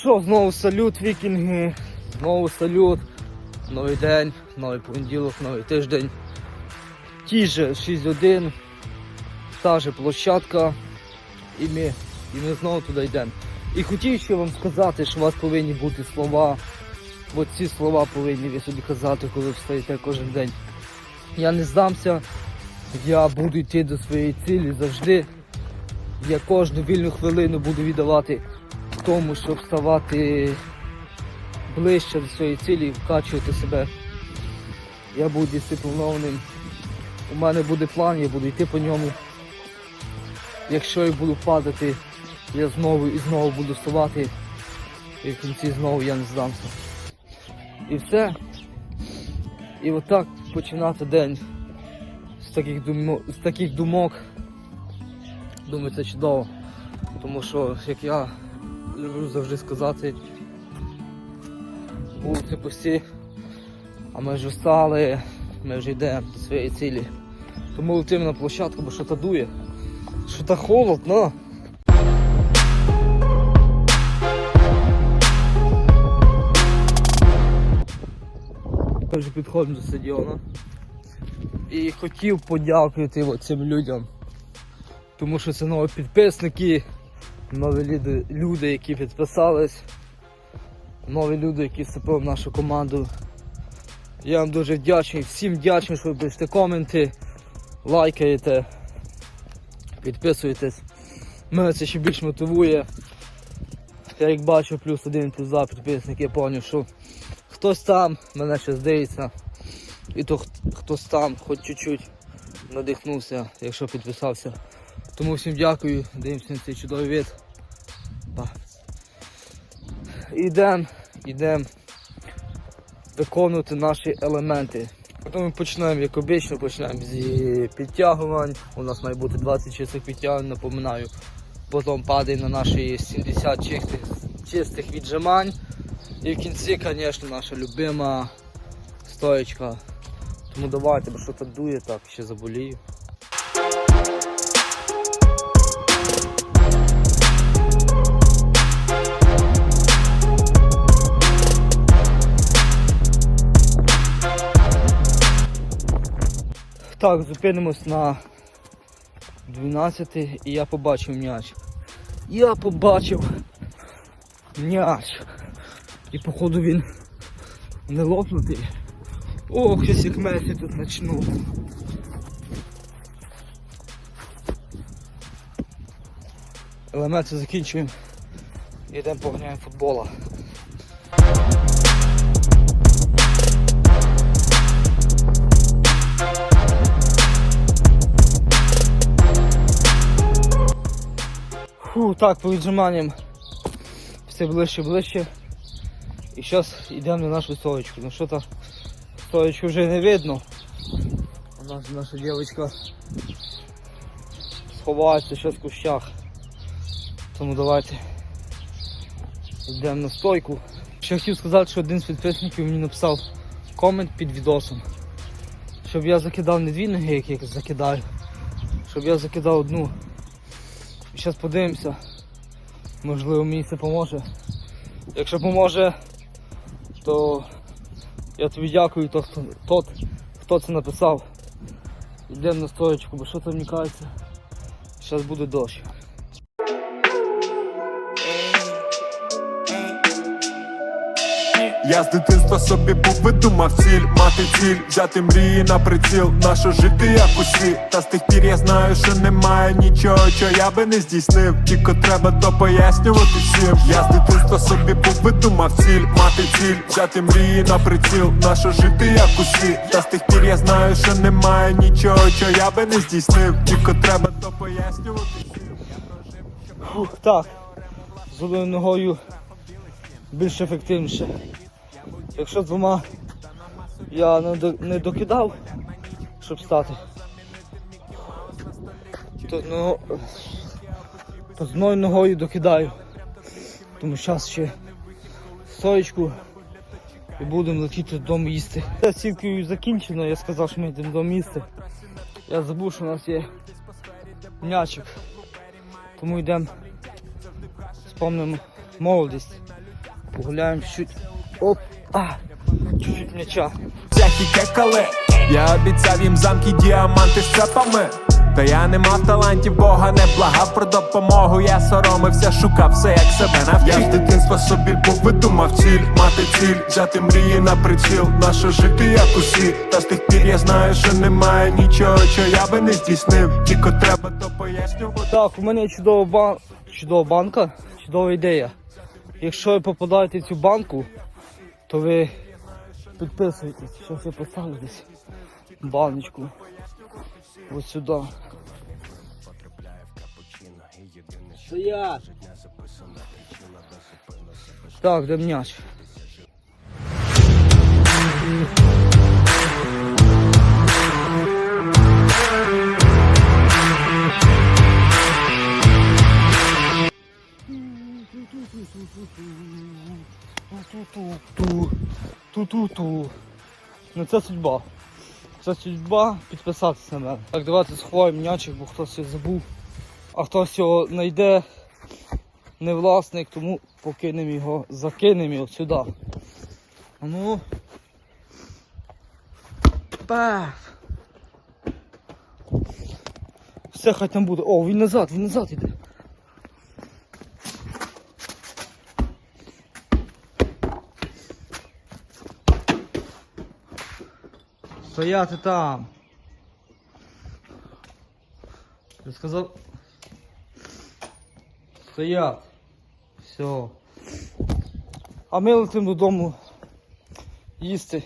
що, знову салют, вікінги, знову салют. Новий день, новий понеділок, новий тиждень. Ті же 6-1, та же площадка. І ми, і ми знову туди йдемо. І хотів ще вам сказати, що у вас повинні бути слова. От ці слова повинні ви собі казати, коли встаєте кожен день. Я не здамся, я буду йти до своєї цілі завжди. Я кожну вільну хвилину буду віддавати тому, щоб ставати ближче до своєї цілі і вкачувати себе. Я буду дисциплінованим. У мене буде план, я буду йти по ньому. Якщо я буду падати, я знову і знову буду вставати. І в кінці знову я не здамся. І все. І отак починати день з таких думок, з таких думок. Думаю, це чудово. Тому що, як я люблю завжди сказати, вулиці пусті, а ми вже встали, ми вже йдемо до своєї цілі. Тому летимо на площадку, бо що то дує. Що то холодно. Ми вже підходимо до стадіону. І хотів подякувати цим людям. Тому що це нові підписники, нові люди, які підписались, нові люди, які вступили в нашу команду. Я вам дуже вдячний, всім вдячний, що ви пишете коменти, лайкаєте, підписуєтесь. Мене це ще більш мотивує. Я як бачу плюс один, плюс два підписники, я зрозумів, що хтось там мене ще здається. І то хтось там хоч чуть-чуть надихнувся, якщо підписався. Тому всім дякую, дивимося на цей чудовий. Па. Ідемо, ідемо виконувати наші елементи. Потім ми почнемо, як обично, почнемо з підтягувань. У нас має бути 20 чистих підтягувань, напоминаю. Потім падає на наші 70 чистих, чистих віджимань. І в кінці, звісно, наша любима стоечка. Тому давайте, бо що то дує так, ще заболію. Так, зупинимось на 12 і я побачив м'яч. Я побачив м'яч. І походу він не лопнутий. Ох, щось як Месі тут начну. Елементи закінчуємо. Йдемо погняємо футбола. Фу, так, по віджиманням все ближче, ближче. І зараз йдемо на нашу стоечку. Ну що то стоечку вже не видно. У нас наша дівчинка сховається зараз в кущах. Тому давайте йдемо на стойку. Ще хотів сказати, що один з підписників мені написав комент під відосом. Щоб я закидав не дві ноги, як я закидаю, щоб я закидав одну. Зараз подивимося. Можливо мені це поможе. Якщо поможе, то я тобі дякую, то, хто, тот, хто це написав. Йдемо на стоечку, бо що там мені кажеться. Зараз буде дощ. Я з дитинства собі був видумав ціль, мати ціль, взяти мрії на приціл, наше жити як усі. Та з тих пір я знаю, що немає нічого, що я би не здійснив. Тільки треба то пояснювати всім. Я з дитинства собі був видумав ціль, мати ціль, взяти мрії на приціл, наше жити як усі. Та з тих пір я знаю, що немає нічого, що я би не здійснив. Тільки треба то пояснювати всім. Фух, так, з одною ногою більш ефективніше. Якщо двома я не, до- не докидав, щоб стати, то, ну, з одною ногою докидаю. Тому зараз ще стоечку і будемо летіти додому їсти. Це цілкою закінчено, я сказав, що ми йдемо додому їсти. Я забув, що у нас є м'ячик. Тому йдемо, спомнимо молодість. Погуляємо чуть. Оп, а, чуть-чуть м'яча. всякі кекали Я обіцяв їм замки, діаманти з цепами Та я не мав талантів, Бога не благав про допомогу. Я соромився, шукав все, як себе навчив Я з дитинства собі був видумав ціль, мати ціль, взяти мрії на приціл, наше жити як усі. Та з тих пір я знаю, що немає нічого, що я би не здійснив. Тільки треба то пояснювати. Так, у мене є чудова, бан... чудова банка, чудова ідея. Якщо ви попадаєте в цю банку, то ви підписуєтесь. Щось я поставлю десь баночку. Ось сюди. Стоять! Так, де м'яч? Ту-ту-ту. Ну це судьба. Це судьба підписатися на мене. Так, давайте сховаємо м'ячик, бо хтось його забув. А хтось його знайде, не власник, тому покинемо його, закинемо його сюди. Ну. Пав. Все хай там буде. О, він назад, він назад іде. Стояти там. Я сказав. Стоять. Все. А ми летимо додому їсти.